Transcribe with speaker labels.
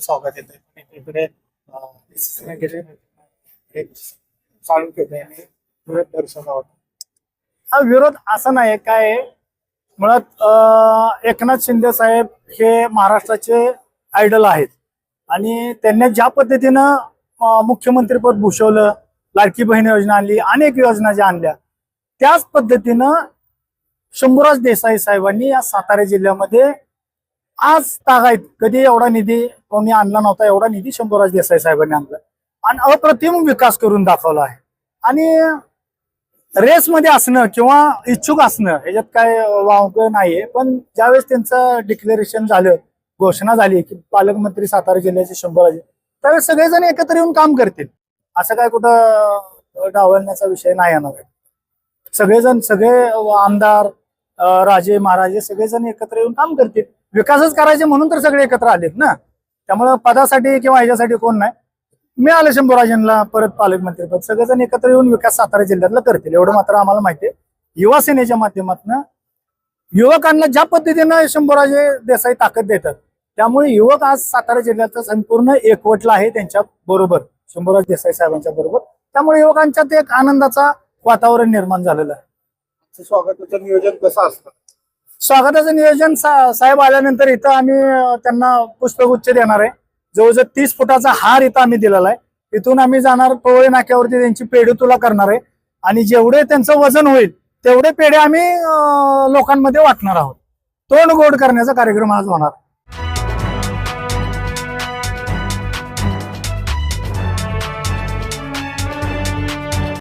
Speaker 1: स्वागत येते चालू केले विरोध दर्शवला होता
Speaker 2: हा। विरोध असा नाही काय मुळात एकनाथ शिंदे साहेब हे महाराष्ट्राचे आयडल आहेत. आणि त्यांनी ज्या पद्धतीनं मुख्यमंत्रीपद भूषवलं लाडकी बहीण योजना आणली अनेक योजना ज्या आणल्या त्याच पद्धतीनं शंभूराज देसाई साहेबांनी या सातारा जिल्ह्यामध्ये आज तागायत. कधी एवढा निधी कोणी आणला नव्हता एवढा निधी शंभूराज देसाई साहेबांनी आणला. आणि अप्रतिम विकास करून दाखवला आहे. आणि रेसमध्ये असणं किंवा इच्छुक असणं ह्याच्यात काय वावगं नाहीये. पण ज्यावेळेस त्यांचं डिक्लेरेशन झालं घोषणा झाली की पालकमंत्री सातारा जिल्ह्याचे शंभर त्यावेळेस सगळेजण एकत्र येऊन काम करतील. असं काय कुठं डावलण्याचा विषय नाही येणार. आहे सगळेजण सगळे आमदार राजे महाराजे सगळेजण एकत्र येऊन काम करतील. विकासच करायचे म्हणून तर सगळे एकत्र आलेत ना? त्यामुळं पदासाठी किंवा ह्याच्यासाठी कोण नाही. मिळालं शंभूराजेंना परत पालकमंत्रीपद सगळेजण एकत्र येऊन विकास सातारा जिल्ह्यातला करतील. एवढं मात्र आम्हाला माहिती आहे. युवा सेनेच्या माध्यमातून युवकांना ज्या पद्धतीनं शंभूराजे देसाई ताकद देतात त्यामुळे युवक आज सातारा जिल्ह्याचा संपूर्ण एकवटला आहे त्यांच्या बरोबर. शंभूराज देसाई साहेबांच्या बरोबर. त्यामुळे युवकांच्यात एक आनंदाचा वातावरण निर्माण झालेलं आहे.
Speaker 1: स्वागताचं नियोजन कसं असतं?
Speaker 2: स्वागताचं नियोजन सा- साहेब आल्यानंतर इथं आम्ही त्यांना पुष्पगुच्छ देणार आहे. जवळजवळ तीस फुटाचा हार इथं आम्ही दिलेला आहे. इथून आम्ही जाणार पवळे नाक्यावरती त्यांची पेढी तुला करणार आहे. आणि जेवढे त्यांचं वजन होईल तेवढे पेढे आम्ही लोकांमध्ये वाटणार आहोत. तोंड गोड करण्याचा कार्यक्रम आज होणार